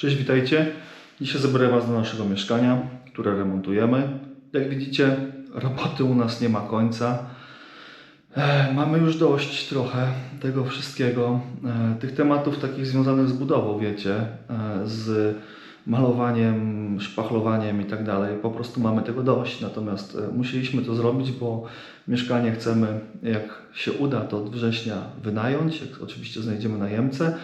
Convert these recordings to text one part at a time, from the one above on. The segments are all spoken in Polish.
Cześć, witajcie. Dzisiaj zabiorę Was do naszego mieszkania, które remontujemy. Jak widzicie, roboty u nas nie ma końca. E, mamy już dość trochę tego wszystkiego. E, tych tematów takich związanych z budową, wiecie, e, z malowaniem, szpachlowaniem i tak dalej. Po prostu mamy tego dość. Natomiast e, musieliśmy to zrobić, bo mieszkanie chcemy, jak się uda, to od września wynająć. Jak oczywiście znajdziemy najemcę.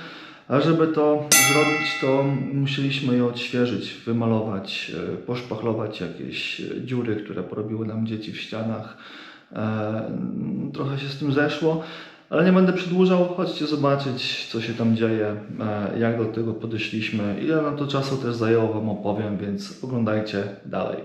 A żeby to zrobić, to musieliśmy je odświeżyć, wymalować, e, poszpachlować jakieś e, dziury, które porobiły nam dzieci w ścianach. E, Trochę się z tym zeszło, ale nie będę przedłużał. Chodźcie zobaczyć, co się tam dzieje, jak do tego podeszliśmy, ile nam to czasu też zajęło, Wam opowiem, więc oglądajcie dalej.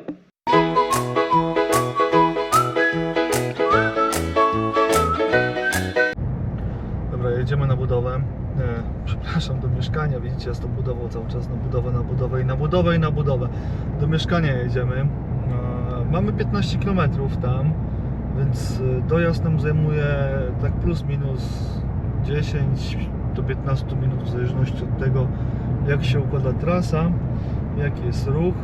Przepraszam, do mieszkania. Widzicie, ja z tą budową cały czas na budowę, na budowę i na budowę i na budowę. Do mieszkania jedziemy. Mamy 15 km tam, więc e, dojazd nam zajmuje tak plus minus 10 do 15 minut w zależności od tego, jak się układa trasa, jaki jest ruch,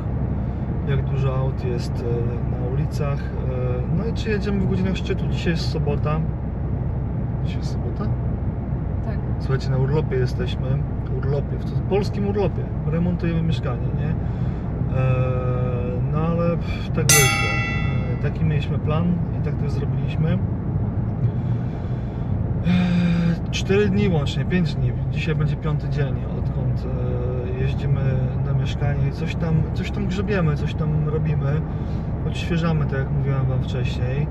jak dużo aut jest e, na ulicach. E, No i czy jedziemy w godzinach szczytu. Dzisiaj jest sobota. Dzisiaj jest sobota? Słuchajcie, na urlopie jesteśmy. Urlopie, w polskim urlopie. Remontujemy mieszkanie, nie? Eee, no ale tak wyszło. Eee, taki mieliśmy plan i tak też zrobiliśmy. Eee, Cztery dni łącznie, pięć dni. Dzisiaj będzie piąty dzień, odkąd e, jeździmy na mieszkanie i coś tam, coś tam grzebiemy, coś tam robimy. Odświeżamy, tak jak mówiłem Wam wcześniej.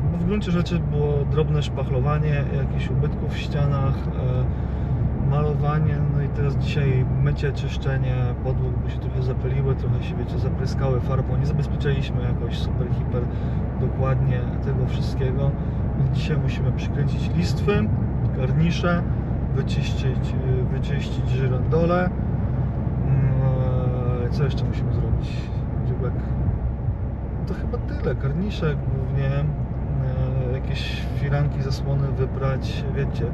W gruncie rzeczy było drobne szpachlowanie, jakichś ubytków w ścianach, e, malowanie, no i teraz dzisiaj mycie, czyszczenie podłóg, bo się trochę zapyliły, trochę się, wiecie, zapryskały farbą. Nie zabezpieczaliśmy jakoś super, hiper dokładnie tego wszystkiego. Dzisiaj musimy przykręcić listwy, garnisze, wyczyścić, e, wyczyścić żyrandole. Mm, Co jeszcze musimy zrobić? Dziubek. To chyba tyle. Karnisze głównie, firanki, zasłony wybrać, wiecie,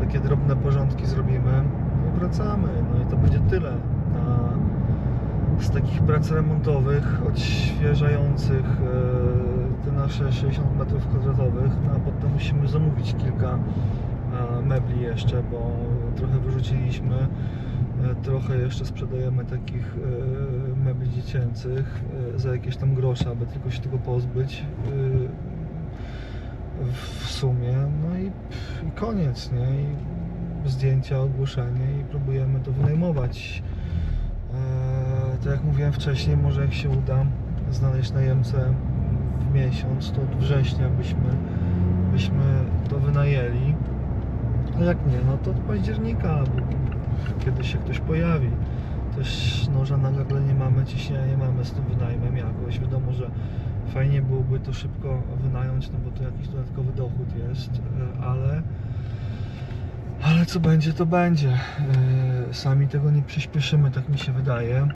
takie drobne porządki zrobimy i wracamy. No i to będzie tyle z takich prac remontowych, odświeżających e, te nasze 60 metrów kwadratowych, no a potem musimy zamówić kilka e, mebli jeszcze, bo trochę wyrzuciliśmy. E, Trochę jeszcze sprzedajemy takich mebli dziecięcych za jakieś tam grosze, aby tylko się tego pozbyć w sumie. No i, i koniec, nie? I zdjęcia, ogłoszenie i próbujemy to wynajmować. E, Tak jak mówiłem wcześniej, może jak się uda znaleźć najemcę w miesiąc, to od września byśmy, byśmy to wynajęli. A jak nie, no to od października, kiedy się ktoś pojawi. Też noża na gardle nie mamy, ciśnienia nie mamy z tym wynajmem jakoś. Wiadomo, że fajnie byłoby to szybko wynająć, no bo to jakiś dodatkowy dochód jest, e, ale ale co będzie, to będzie. E, Sami tego nie przyspieszymy, tak mi się wydaje.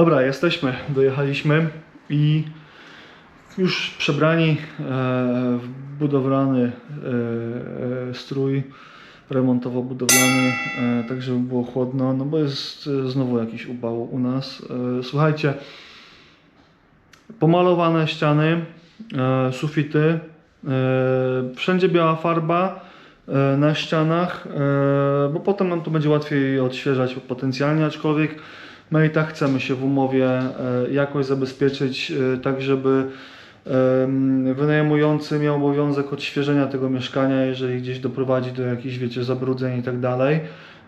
Dobra, jesteśmy, dojechaliśmy i już przebrani e, w budowlany e, e, strój remontowo-budowlany, tak żeby było chłodno, no bo jest znowu jakiś upał u nas. Słuchajcie, pomalowane ściany, sufity, wszędzie biała farba na ścianach, bo potem nam to będzie łatwiej odświeżać potencjalnie, aczkolwiek my i tak chcemy się w umowie e, jakoś zabezpieczyć, e, tak żeby wynajmujący miał obowiązek odświeżenia tego mieszkania, jeżeli gdzieś doprowadzi do jakichś, wiecie, zabrudzeń i tak dalej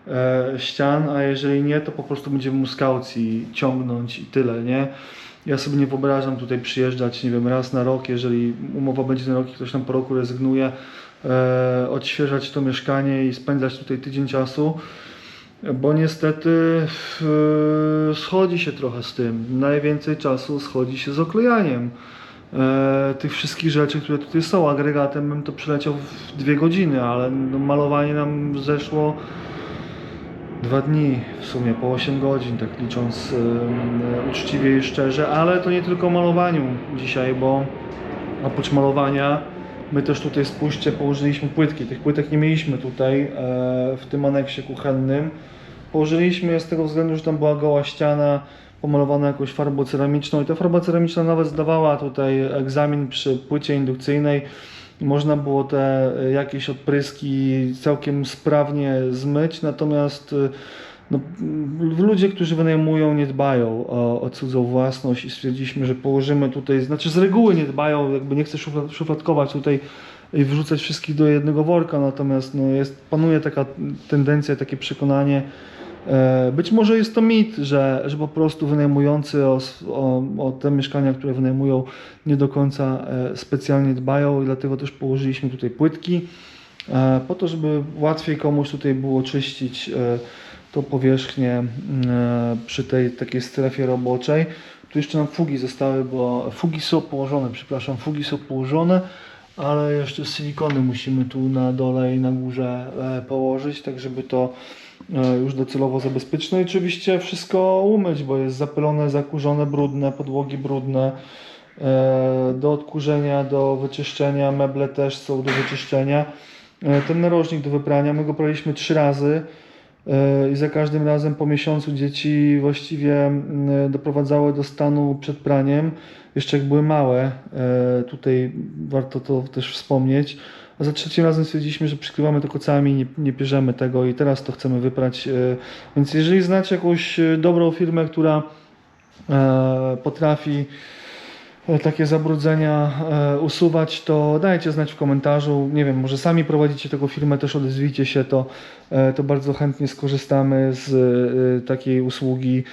e, ścian, a jeżeli nie, to po prostu będziemy mu z kaucji ciągnąć i tyle, nie? Ja sobie nie wyobrażam tutaj przyjeżdżać, nie wiem, raz na rok, jeżeli umowa będzie na rok i ktoś nam po roku rezygnuje, odświeżać to mieszkanie i spędzać tutaj tydzień czasu, bo niestety schodzi się trochę z tym. Najwięcej czasu schodzi się z oklejaniem e, tych wszystkich rzeczy, które tutaj są. Agregatem bym to przeleciał w dwie godziny, ale no, malowanie nam zeszło dwa dni w sumie, po 8 godzin, tak licząc e, uczciwie i szczerze, ale to nie tylko o malowaniu dzisiaj, bo oprócz malowania my też tutaj spójrzcie, położyliśmy płytki. Tych płytek nie mieliśmy tutaj e, w tym aneksie kuchennym. Położyliśmy je z tego względu, że tam była goła ściana pomalowana jakąś farbą ceramiczną i ta farba ceramiczna nawet zdawała tutaj egzamin przy płycie indukcyjnej. Można było te jakieś odpryski całkiem sprawnie zmyć, natomiast no, ludzie, którzy wynajmują, nie dbają o, o cudzą własność i stwierdziliśmy, że położymy tutaj, znaczy z reguły nie dbają, jakby nie chcę szuflad, szufladkować tutaj i wrzucać wszystkich do jednego worka, natomiast no, jest, panuje taka tendencja, takie przekonanie, e, być może jest to mit, że, że po prostu wynajmujący o, o, o te mieszkania, które wynajmują, nie do końca e, specjalnie dbają i dlatego też położyliśmy tutaj płytki, e, po to, żeby łatwiej komuś tutaj było czyścić tą powierzchnię mm, e, przy tej takiej strefie roboczej. Tu jeszcze nam fugi zostały, bo fugi są położone, przepraszam, fugi są położone, ale jeszcze silikony musimy tu na dole i na górze e, położyć, tak żeby to e, już docelowo zabezpieczyć. No i oczywiście wszystko umyć, bo jest zapylone, zakurzone, brudne, podłogi brudne. Do odkurzenia, do wyczyszczenia, meble też są do wyczyszczenia. Ten narożnik do wyprania, my go praliśmy trzy razy. E, i za każdym razem po miesiącu dzieci właściwie mm, doprowadzały do stanu przed praniem, jeszcze jak były małe, e, tutaj warto to też wspomnieć. A za trzecim razem stwierdziliśmy, że przykrywamy to kocami, nie, nie bierzemy tego i teraz to chcemy wyprać. e, Więc jeżeli znacie jakąś e, dobrą firmę, która e, potrafi e, takie zabrudzenia e, usuwać, to dajcie znać w komentarzu. Nie wiem, może sami prowadzicie taką firmę, też odezwijcie się, to, e, to bardzo chętnie skorzystamy z e, takiej usługi,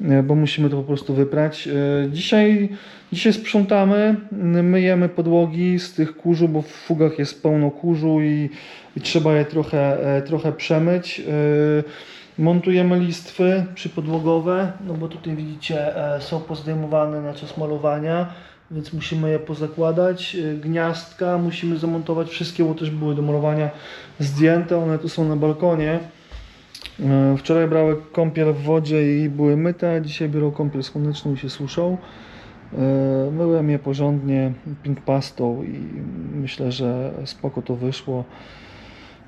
e, bo musimy to po prostu wyprać. E, Dzisiaj, dzisiaj sprzątamy, myjemy podłogi z tych kurzu, bo w fugach jest pełno kurzu i, i trzeba je trochę, e, trochę przemyć. Montujemy listwy przypodłogowe, no bo tutaj widzicie e, są pozdejmowane na czas malowania, więc musimy je pozakładać. E, Gniazdka musimy zamontować wszystkie, bo też były do malowania zdjęte, one tu są na balkonie. E, Wczoraj brały kąpiel w wodzie i były myte, dzisiaj biorą kąpiel słoneczną i się suszą. Myłem je porządnie pink pastą i myślę, że spoko to wyszło.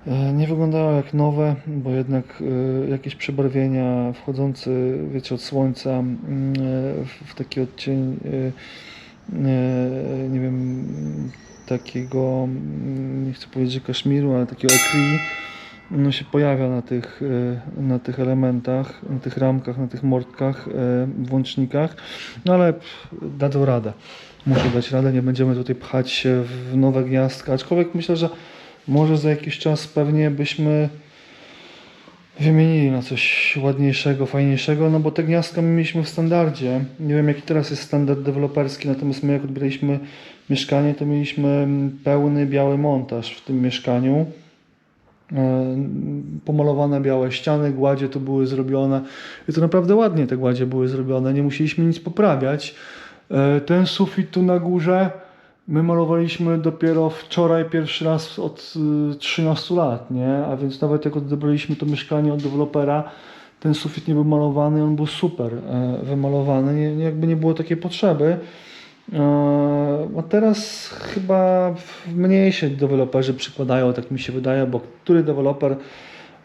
E, Nie wyglądało jak nowe, bo jednak e, jakieś przebarwienia wchodzące, wiecie, od słońca mm, e, w- taki odcień, nie wiem, takiego, mm, nie chcę powiedzieć, kaszmiru, ale takiego ekri, no się pojawia na tych, na tych elementach, na tych ramkach, na tych mortkach, e, włącznikach, no ale dadzą radę. Muszę dać radę, nie będziemy tutaj pchać się w nowe gniazdka, aczkolwiek myślę, że może za jakiś czas pewnie byśmy wymienili na coś ładniejszego, fajniejszego, no bo te gniazdka my mieliśmy w standardzie. Nie wiem jaki teraz jest standard deweloperski, natomiast my jak odbieraliśmy mieszkanie, to mieliśmy pełny biały montaż w tym mieszkaniu. E, Pomalowane białe ściany, gładzie tu były zrobione i to naprawdę ładnie te gładzie były zrobione, nie musieliśmy nic poprawiać. E, Ten sufit tu na górze My malowaliśmy dopiero wczoraj pierwszy raz od y, 13 lat, nie? A więc nawet jak odebraliśmy to mieszkanie od dewelopera, ten sufit nie był malowany, on był super e, wymalowany, nie, jakby nie było takiej potrzeby. E, A teraz chyba mniej się deweloperzy przykładają, tak mi się wydaje, bo który deweloper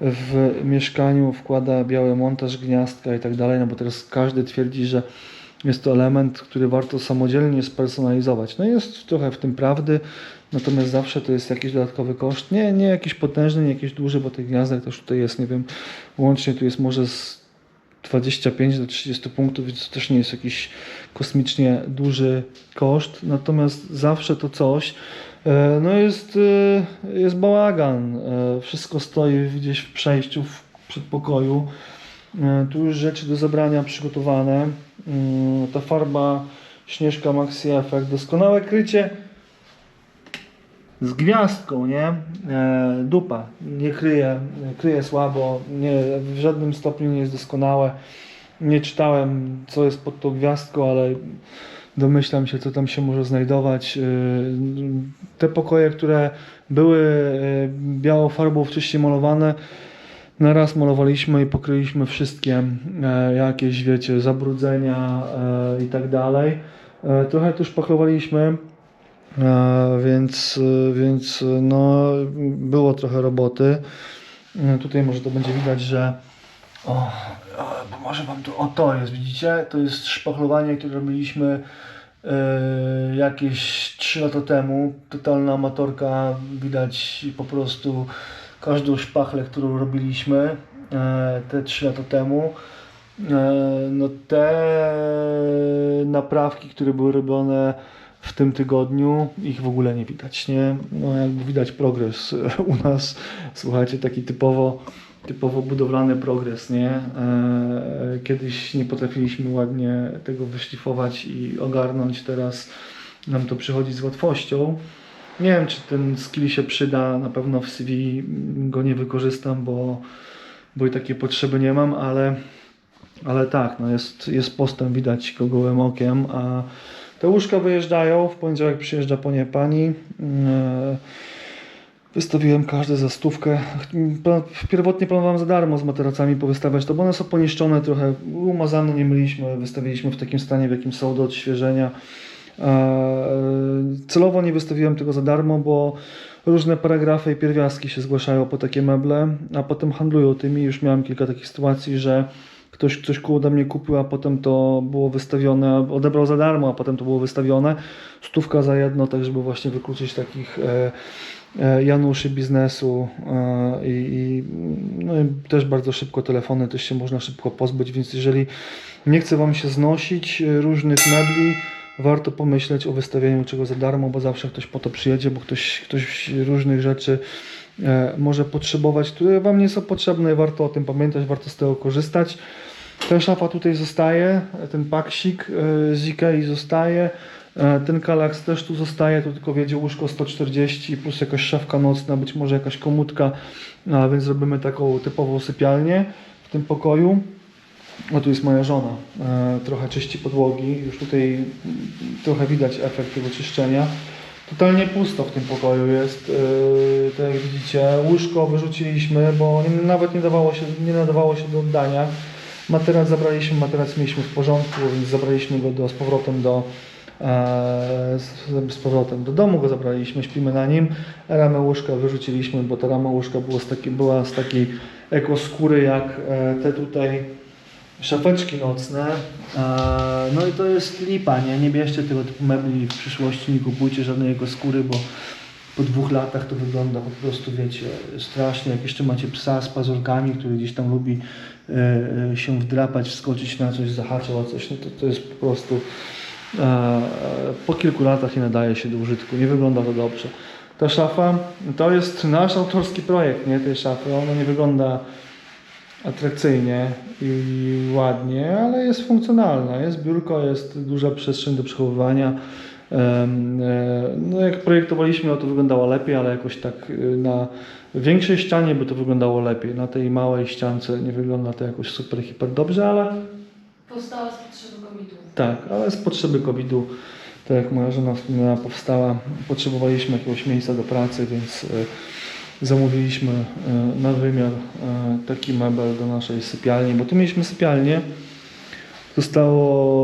w mieszkaniu wkłada biały montaż, gniazdka i tak dalej, no bo teraz każdy twierdzi, że jest to element, który warto samodzielnie spersonalizować. No jest trochę w tym prawdy, natomiast zawsze to jest jakiś dodatkowy koszt. Nie, nie jakiś potężny, nie jakiś duży, bo tych gniazdek też tutaj jest, nie wiem, łącznie tu jest może z 25 do 30 punktów, więc to też nie jest jakiś kosmicznie duży koszt. Natomiast zawsze to coś, e, no jest, e, jest bałagan. E, Wszystko stoi gdzieś w przejściu, w przedpokoju. E, Tu już rzeczy do zabrania przygotowane. Mm, Ta farba Śnieżka Maxi Effect, doskonałe krycie z gwiazdką, nie? E, dupa, nie kryje, kryje słabo, nie, w żadnym stopniu nie jest doskonałe. Nie czytałem, co jest pod tą gwiazdką, ale domyślam się, co tam się może znajdować. Te pokoje, które były białą farbą wcześniej malowane, na raz malowaliśmy i pokryliśmy wszystkie e, jakieś, wiecie, zabrudzenia e, i tak dalej. E, trochę tu szpachlowaliśmy, e, więc, więc no, było trochę roboty. Tutaj może to będzie widać, że o, bo może wam tu, o to jest, widzicie? To jest szpachlowanie, które robiliśmy jakieś 3 lata temu. Totalna amatorka, widać po prostu każdą szpachlę, którą robiliśmy e, te 3 lata temu. E, no te naprawki, które były robione w tym tygodniu, ich w ogóle nie widać, nie? No jakby widać progres e, u nas, słuchajcie, taki typowo typowo budowlany progres, nie? Kiedyś nie potrafiliśmy ładnie tego wyszlifować i ogarnąć, teraz nam to przychodzi z łatwością. Nie wiem, czy ten skill się przyda, na pewno w CV go nie wykorzystam, bo, bo i takiej potrzeby nie mam, ale, ale tak, no jest, jest postęp, widać go gołym okiem, a te łóżka wyjeżdżają, w poniedziałek przyjeżdża po nie pani. E, Wystawiłem każde za stówkę. Pierwotnie planowałem za darmo z materacami powystawiać to, bo one są poniszczone, trochę umazane nie myliśmy, wystawiliśmy w takim stanie, w jakim są do odświeżenia. E, Celowo nie wystawiłem tego za darmo, bo różne paragrafy i pierwiastki się zgłaszają po takie meble, a potem handlują tymi. Już miałem kilka takich sytuacji, że ktoś coś ode mnie kupił, a potem to było wystawione, odebrał za darmo, a potem to było wystawione. Stówka za jedno, tak żeby właśnie wykluczyć takich e, e, Januszy biznesu i, no i też bardzo szybko telefony też się można szybko pozbyć, więc jeżeli nie chce Wam się znosić różnych mebli, warto pomyśleć o wystawieniu czego za darmo, bo zawsze ktoś po to przyjedzie, bo ktoś, ktoś różnych rzeczy e, może potrzebować, które Wam nie są potrzebne, warto o tym pamiętać, warto z tego korzystać. Ta szafa tutaj zostaje, ten paksik e, z Ikei zostaje, e, ten kalaks też tu zostaje, tu tylko wiedzie łóżko 140 plus jakaś szafka nocna, być może jakaś komutka, a więc zrobimy taką typową sypialnię w tym pokoju. O, tu jest moja żona, e, trochę czyści podłogi, już tutaj trochę widać efekt tego czyszczenia. Totalnie pusto w tym pokoju jest, e, tak jak widzicie, łóżko wyrzuciliśmy, bo nawet nie, dawało się, nie nadawało się do oddania. Materac zabraliśmy, materac mieliśmy w porządku, więc zabraliśmy go do, z powrotem do e, z, powrotem do domu go zabraliśmy, śpimy na nim. Ramę łóżka wyrzuciliśmy, bo ta rama łóżka było z takiej, była z takiej ekoskóry jak te tutaj szafeczki nocne. E, no i to jest lipa, nie? Nie bierzcie tego typu mebli w przyszłości, nie kupujcie żadnej ekoskóry, bo po dwóch latach to wygląda po prostu, wiecie, strasznie. Jak jeszcze macie psa z pazurkami, który gdzieś tam lubi e, e, się wdrapać, wskoczyć na coś, zahaczał o coś, no to, to jest po prostu po kilku latach nie nadaje się do użytku, nie wygląda to dobrze. Ta szafa to jest nasz autorski projekt, nie tej szafy. Ona nie wygląda atrakcyjnie i ładnie, ale jest funkcjonalna. Jest biurko, jest duża przestrzeń do przechowywania. E, No jak projektowaliśmy, no to wyglądało lepiej, ale jakoś tak y, na większej ścianie by to wyglądało lepiej. Na tej małej ściance nie wygląda to jakoś super, hiper dobrze, ale Powstała z potrzeby komitu. tak, ale z potrzeby COVID-u, tak jak moja żona wspomniała, powstała. Potrzebowaliśmy jakiegoś miejsca do pracy, więc y, zamówiliśmy y, na wymiar y, taki mebel do naszej sypialni, bo tu mieliśmy sypialnię. Zostało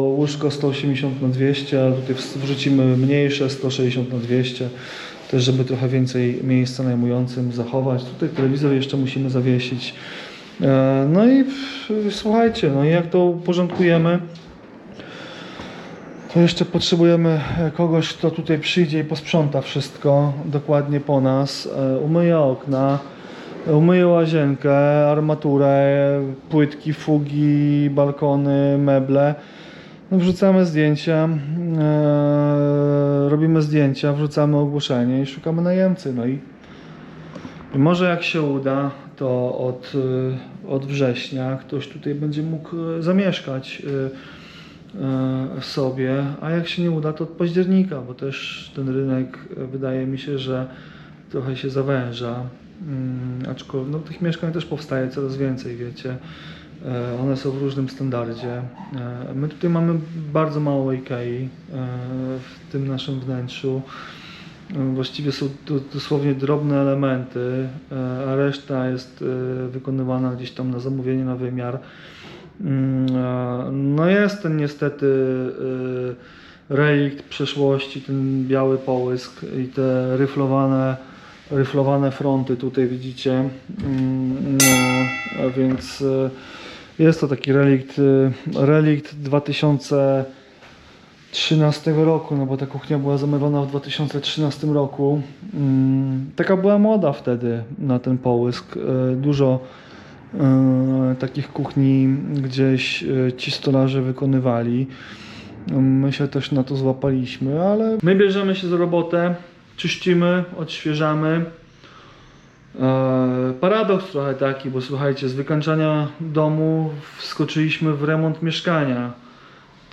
łóżko 180 na 200, ale tutaj wrzucimy mniejsze 160 na 200, też żeby trochę więcej miejsca najmującym zachować. Tutaj telewizor jeszcze musimy zawiesić. E, No i słuchajcie, no i jak to uporządkujemy, to jeszcze potrzebujemy e, kogoś, kto tutaj przyjdzie i posprząta wszystko dokładnie po nas, e, umyje okna, umyje łazienkę, armaturę, płytki, fugi, balkony, meble. No, wrzucamy zdjęcia, e, robimy zdjęcia, wrzucamy ogłoszenie i szukamy najemcy. No i i może jak się uda, to od, od września ktoś tutaj będzie mógł zamieszkać sobie, a jak się nie uda, to od października, bo też ten rynek y, wydaje mi się, że trochę się zawęża. Mm, Aczkolwiek no, tych mieszkań też powstaje coraz więcej, wiecie. E, One są w różnym standardzie. E, My tutaj mamy bardzo mało Ikei e, w tym naszym wnętrzu. E, Właściwie są dosłownie drobne elementy, e, a reszta jest e, wykonywana gdzieś tam na zamówienie, na wymiar. Mm, No jest ten niestety e, relikt przeszłości, ten biały połysk i te ryflowane, ryflowane fronty tutaj widzicie. Mm, No, więc e, jest to taki relikt, e, relikt 2013 roku, no bo ta kuchnia była zamówiona w 2013 roku. Mm, Taka była moda wtedy na ten połysk. Dużo takich kuchni gdzieś e, ci stolarze wykonywali. My się też na to złapaliśmy, ale my bierzemy się za robotę, czyścimy, odświeżamy. E, Paradoks trochę taki, bo słuchajcie, z wykańczania domu wskoczyliśmy w remont mieszkania.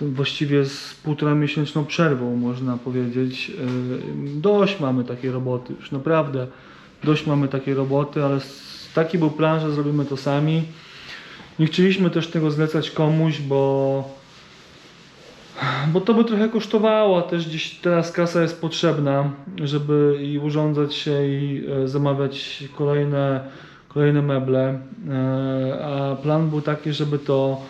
Właściwie z półtora miesięczną przerwą, można powiedzieć. E, Dość mamy takiej roboty, już naprawdę dość mamy takiej roboty, ale taki był plan, że zrobimy to sami. Nie chcieliśmy też tego zlecać komuś, bo bo to by trochę kosztowało, a też gdzieś teraz kasa jest potrzebna, żeby i urządzać się i e, zamawiać kolejne, kolejne meble. E, A plan był taki, żeby to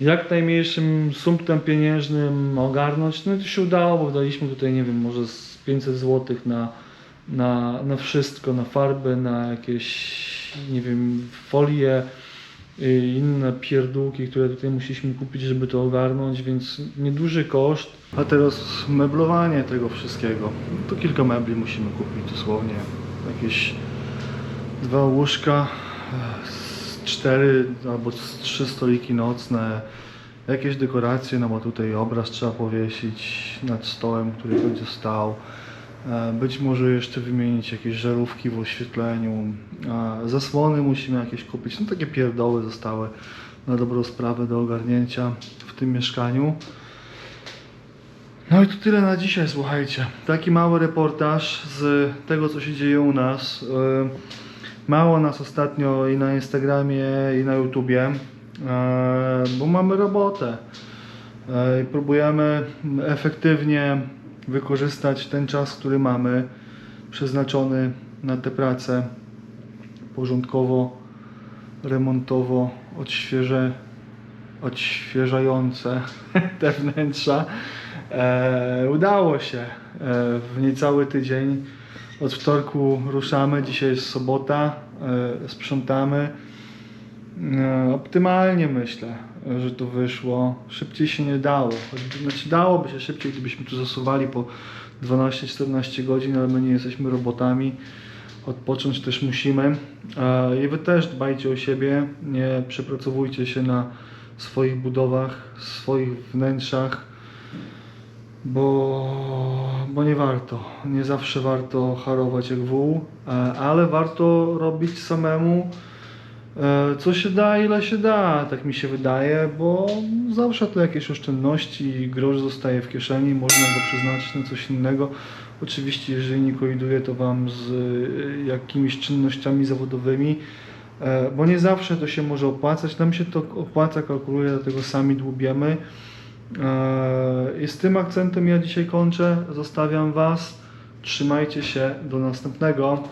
jak najmniejszym sumptem pieniężnym ogarnąć. No i to się udało, bo wydaliśmy tutaj, nie wiem, może z 500 zł na, na, na wszystko, na farby, na jakieś, nie wiem, folie i inne pierdółki, które tutaj musieliśmy kupić, żeby to ogarnąć, więc nieduży koszt. A teraz meblowanie tego wszystkiego. To kilka mebli musimy kupić dosłownie. Jakieś dwa łóżka, e, cztery albo trzy stoliki nocne, jakieś dekoracje, no bo tutaj obraz trzeba powiesić nad stołem, który będzie stał. E, Być może jeszcze wymienić jakieś żarówki w oświetleniu. E, Zasłony musimy jakieś kupić. No takie pierdoły zostały na dobrą sprawę do ogarnięcia w tym mieszkaniu. No i to tyle na dzisiaj, słuchajcie. Taki mały reportaż z tego, co się dzieje u nas. E, Mało nas ostatnio i na Instagramie, i na YouTubie, bo mamy robotę. Próbujemy efektywnie wykorzystać ten czas, który mamy, przeznaczony na tę pracę porządkowo, remontowo, odświeże, odświeżające te wnętrza. E, udało się e, w niecały tydzień. Od wtorku ruszamy, dzisiaj jest sobota, e, sprzątamy. E, Optymalnie myślę, że to wyszło. Szybciej się nie dało. Znaczy dałoby się szybciej, gdybyśmy tu zasuwali po 12-14 godzin, ale my nie jesteśmy robotami. Odpocząć też musimy. E, I wy też dbajcie o siebie. Nie przepracowujcie się na swoich budowach, swoich wnętrzach, bo, bo nie warto. Nie zawsze warto harować jak wół, e, ale warto robić samemu Co się da, ile się da, tak mi się wydaje, bo zawsze to jakieś oszczędności grosz zostaje w kieszeni, można go przeznaczyć na coś innego. Oczywiście, jeżeli nie koliduje to Wam z e, jakimiś czynnościami zawodowymi, e, bo nie zawsze to się może opłacać. Nam się to opłaca, kalkuluje, dlatego sami dłubiemy. E, I z tym akcentem ja dzisiaj kończę. Zostawiam Was. Trzymajcie się. Do następnego.